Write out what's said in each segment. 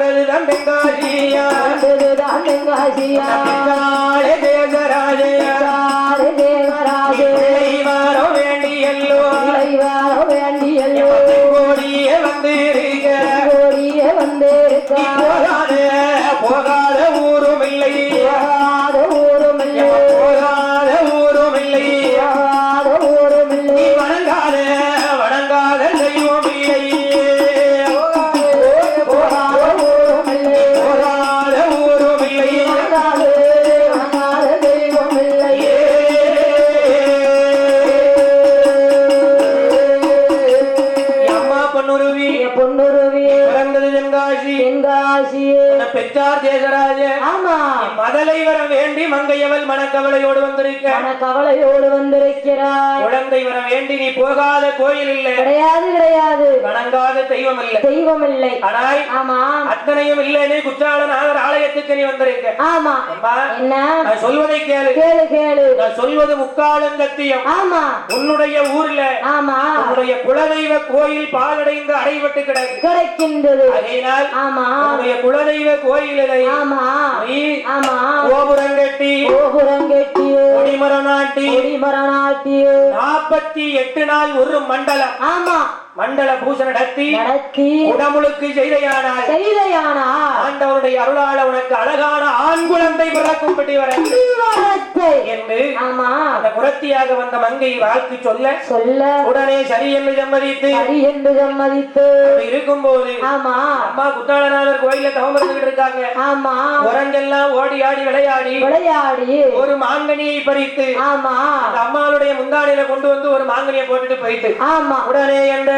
வந்தது தம்பெங்காசியா வந்ததுதான் தென்காசியா தென்காசியே பெற்றார் தேசராஜ ஆமா. மதலை வர வேண்டி மங்கையவள் மனக்கவலையோடு வந்திருக்க. மன கவலையோடு வந்திருக்கிறாய். குழந்தை வர வேண்டி நீ போகாத கோயில் இல்லை. கிடையாது கிடையாது. வணங்காத தெய்வம் இல்லை தெய்வம் இல்லை ஆனால் ஆமா. அத்தனையும் இல்லைன்னு குற்றாலநாதர் ஆலயத்துக்கு நீ வந்திருக்க. ஆமா. என்ன? நான் சொல்வதை கேளு. கேளு கேளு. நான் சொல்வது முக்காலம் சத்தியம். ஆமா. உன்னுடைய ஊர்ல ஆமா. உன்னுடைய குலதெய்வ கோயில் பாலடைந்து அடைபட்டு கிடக்கு. கிடைக்கின்றது. அதனால் ஆமா. உன்னுடைய குலதெய்வ கோயிலை கோபுரம் கட்டி கோபுரம் கெட்டியோ கொடிமரம் நாட்டி கொடிமரநாட்டியோ நாற்பத்தி எட்டு நாள் ஒரு மண்டலம். ஆமா. மண்டல பூசை நடத்தி நடத்தி உடமுழுக்கு செய்தையானால் செய்தையானா ஆண்டவருடைய அருளால உனக்கு அழகான ஆண் குழந்தை பிறக்கும்படி வர வார்த்தை என்று ஆமா. அந்த குரத்தியாக வந்த மங்கை வாழ்த்து சொல்ல சொல்ல. உடனே சரி என்று சம்மதித்து சரி என்று சம்மதித்து. அப்படி இருக்கும்போது ஆமா. அம்மா குத்தாளநாதர் கோயில தவம் இருந்துகிட்டு இருக்காங்க. ஆமா. உரங்கெல்லாம் ஓடி ஆடி விளையாடி விளையாடி. ஒரு மாங்கனியை பறித்து ஆமா. அந்த அம்மாளுடைய முந்தானில கொண்டு வந்து ஒரு மாங்கனியை போட்டுட்டு போயிட்டு ஆமா. உடனே என்ற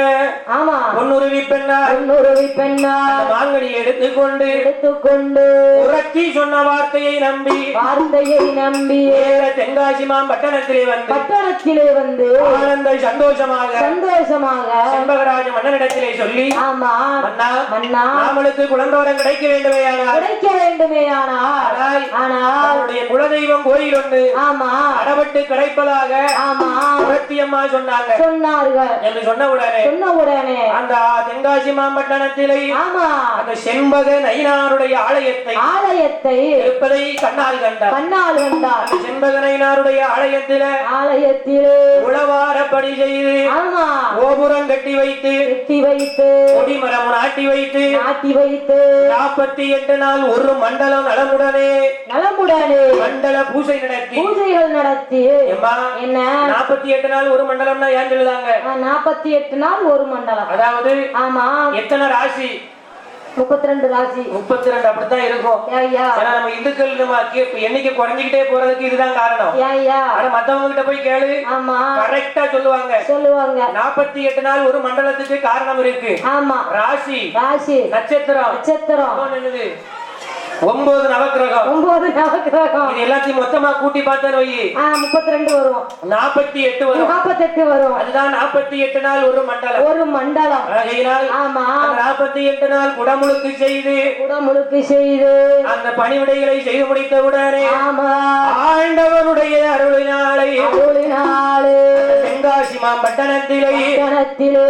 ஆமா. பொன்னுருவி பெண்ணார் பொன்னுருவி பெண்ணா மாங்கனியை எடுத்துக்கொண்டு எடுத்துக்கொண்டு உரத்தி சொன்ன வார்த்தையை நம்பி வார்த்தையை நம்பி நேர தென்காசி மாம்பட்டணத்திலே வந்து பட்டணத்திலே வந்து ஆனந்த சந்தோஷமாக சந்தோஷமாக செண்பகராஜ மன்னனிடத்திலே சொல்லி ஆமா மன்னா மன்னா நாமளுக்கு குழந்தோரம் கிடைக்க வேண்டுமேயானால் கிடைக்க வேண்டுமே ஆனால் ஆனால் அவருடைய குலதெய்வம் கோயில் ஒன்று. ஆமா. அடபட்டு கிடைப்பதாக ஆமா. புரத்தி அம்மா சொன்னாங்க. சொன்னார்கள். என்று சொன்ன உடனே சொன்ன உடனே அந்த தென்காசி மாம்பட்டணத்திலே ஆமா. அந்த செண்பக நயினாருடைய ஆலயத்தை ஆலயத்தை இருப்பதை கண்ணால் கண்டார். கண்ணால் கண்டார். அந்த செண்பக நயினாருடைய ஆலயத்தில ஆலயத்திலே உளவாரப்படி செய்து ஆமா. கோபுரம் கட்டி வைத்து வெட்டி வைத்து கொடிமரம் நாட்டி வைத்து நாட்டி வைத்து நாற்பத்தி எட்டு நாள் ஒரு மண்டலம் நலமுடனே நலமுடனே மண்டல பூஜை நடத்தி. பூஜைகள் நடத்தி. என்ன? நாற்பத்தி எட்டு நாள் ஒரு மண்டலம்னா ஏன் சொல்லுதாங்க? நாற்பத்தி எட்டு நாள் ஒரு மண்டலம். அதாவது ஆமா. எத்தனை ராசி? முப்பத்தி ரெண்டு ராசி. முப்பத்தி ரெண்டு அப்படித்தான் இருக்கும். ஐயா ஏன்னா நம்ம இந்துக்கள் நம்ம எண்ணிக்கை குறைஞ்சிக்கிட்டே போறதுக்கு இதுதான் காரணம். ஆனா மத்தவங்க கிட்ட போய் கேளு. ஆமா. கரெக்டா சொல்லுவாங்க. சொல்லுவாங்க. நாற்பத்தி எட்டு நாள் ஒரு மண்டலத்துக்கு காரணம் இருக்கு. ஆமா. ராசி. ராசி. நட்சத்திரம். நட்சத்திரம். என்னது? ஒன்பது நவக்கிரகம். ஒன்பது நவக்கிரகம். இது எல்லாத்தையும் மொத்தமா கூட்டி பார்த்தேன்னு வை. முப்பத்தி ரெண்டு வரும். நாற்பத்தி எட்டு வரும். நாற்பத்தெட்டு வரும். அதுதான் நாற்பத்தி எட்டு நாள் ஒரு மண்டலம். ஒரு மண்டலம். ஆகையினால் ஆமா. நாற்பத்தி எட்டு நாள் குடமுழுக்கு செய்து குடமுழுக்கு செய்து. அந்த பணிவிடைகளை செய்து முடித்தவுடனே ஆமா. ஆண்டவனுடைய அருளினாலே அருளினாலே. மாம்பட்டணத்திலே கணத்திலே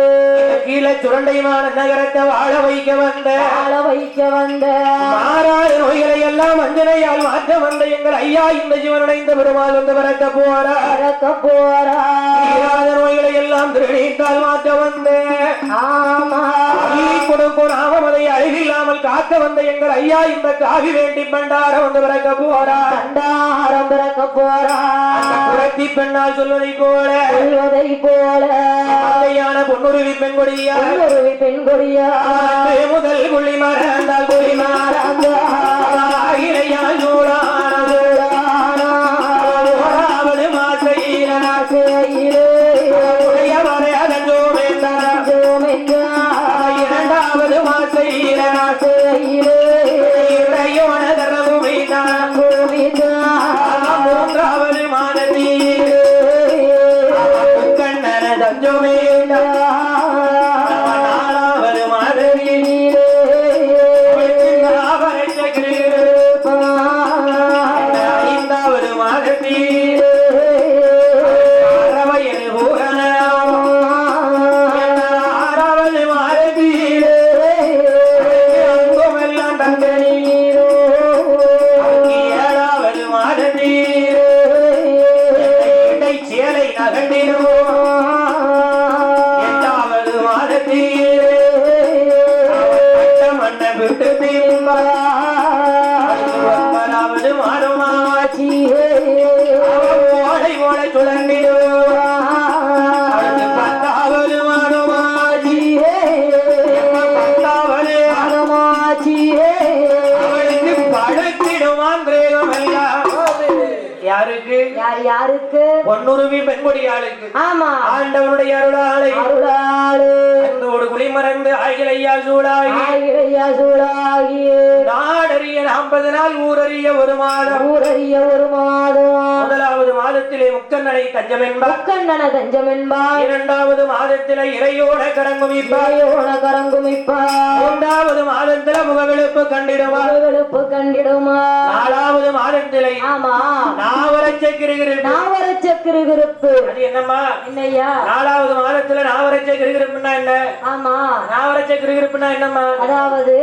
கீழே சுரண்டைமான நகரத்தை வாழ வைக்க வந்த. வாழ வைக்க வந்த. மாறாத நோய்களை எல்லாம் அஞ்சனையால் மாற்ற வந்த எங்கள் ஐயா இந்த ஜீவனுடைந்த பெருமாள் வந்து பிறக்க போறார். பறக்க போறா தீராத நோய்களை எல்லாம் திருநீட்டால் மாற்ற வந்த. ஆமா. கொடுக்கும் நாமம் அதை அழிவில்லாமல் காக்க வந்த எங்கள் ஐயா இந்த காவி வேண்டி பண்டார வந்து பிறக்க கண்டாரம் பிறக்க போறா. அந்த புரத்தி பெண்ணால் சொல்வதை போல. சொல்வதை போல. மங்கையான பொன்னுருவி பெண்கொடியா. ஒரு பெண் கொடியா முதல் குழி மறந்தால் குழி மாறாகிரையால் தினமோ எட்டாவது மாதத்தில் மன்ன விட்டு திரும்பலா ஒன்பதாவது மாதமாச்சி ஓடை ஓடை சுழந்திடுவா யாருக்கு? யார் யாருக்கு? பொன்னுருவி பெண்கொடியாளுக்கு ஆமா. ஆண்டவனுடைய அருளாளை. அருளாளு. அன்போடு குளிமறந்து ஆகிலையா சூடாகி ஆயிரையா சூழாகிய நாடறிய நாற்பது நாள் ஊரறிய ஒரு மாதம். ஊரறிய ஒரு மாதம். மாதத்திலே முக்கண்ணனை தஞ்சம் என்பார் கண்ணன தஞ்சம் என்பார் இரண்டாவது மாதத்திலே இறையோட கடங்குமிப்பார் இறையோன கரங்குமிப்பார். மூன்றாவது மாதத்தில முகவெளுப்பு கண்டிடுவார். அவர்களுப்பு கண்டிடுமா நாலாவது மாதத்திலே ஆமா. நாவரச்ச நாவரச்ச கிருகிருப்பு. அது என்னம்மா? என்னய்யா? நாலாவது மாதத்துல நாவரச்ச கிருகிருப்புன்னா என்ன? ஆமா. நாவரச்ச கிருகிருப்புன்னா என்னம்மா? அதாவது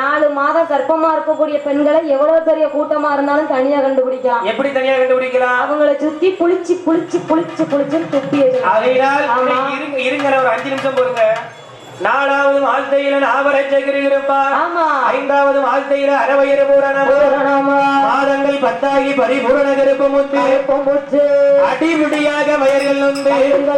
நாலு மாதம் கர்ப்பமா இருக்கக்கூடிய பெண்களை எவ்வளவு பெரிய கூட்டமா இருந்தாலும் தனியா கண்டுபிடிக்கலாம். எப்படி தனியா கண்டுபிடிக்கலாம்? அவங்கள சுத்தி புளிச்சு புளிச்சு புளிச்சு புளிச்சுன்னு துப்பி ஆமா. இருங்க ஒரு அஞ்சு நிமிஷம் பொறுங்க. நாலாவது மாதத்தையில நாவரச்ச கிருகிருப்பா ஆமா. ஐந்தாவது மாதத்தையில அரவயிறு பூரணம். மாதங்கள் பத்தாகி பரிபூரண கருப்பு முத்து. அடிமுடியாக வயர்கள்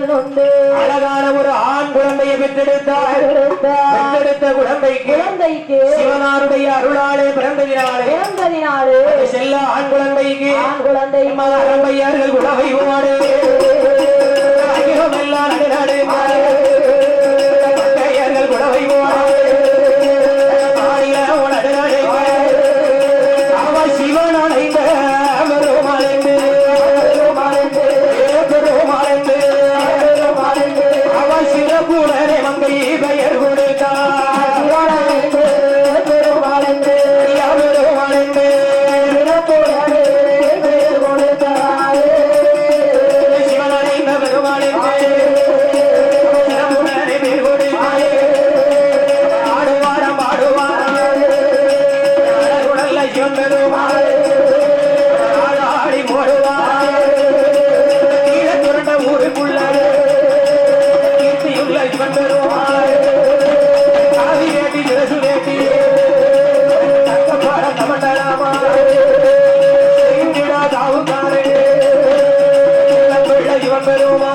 நொந்து. அழகான ஒரு ஆண் குழந்தையை பெற்றெடுத்தார். பெற்றெடுத்த குழந்தைக்கு குழந்தைக்கு சிவனாருடைய அருளாலே பிறந்ததினாலே பிறந்ததினாலே செல்ல ஆண் குழந்தைக்கு. ஆண் குழந்தை. அரம்பையார்கள் குலவை ஓடு número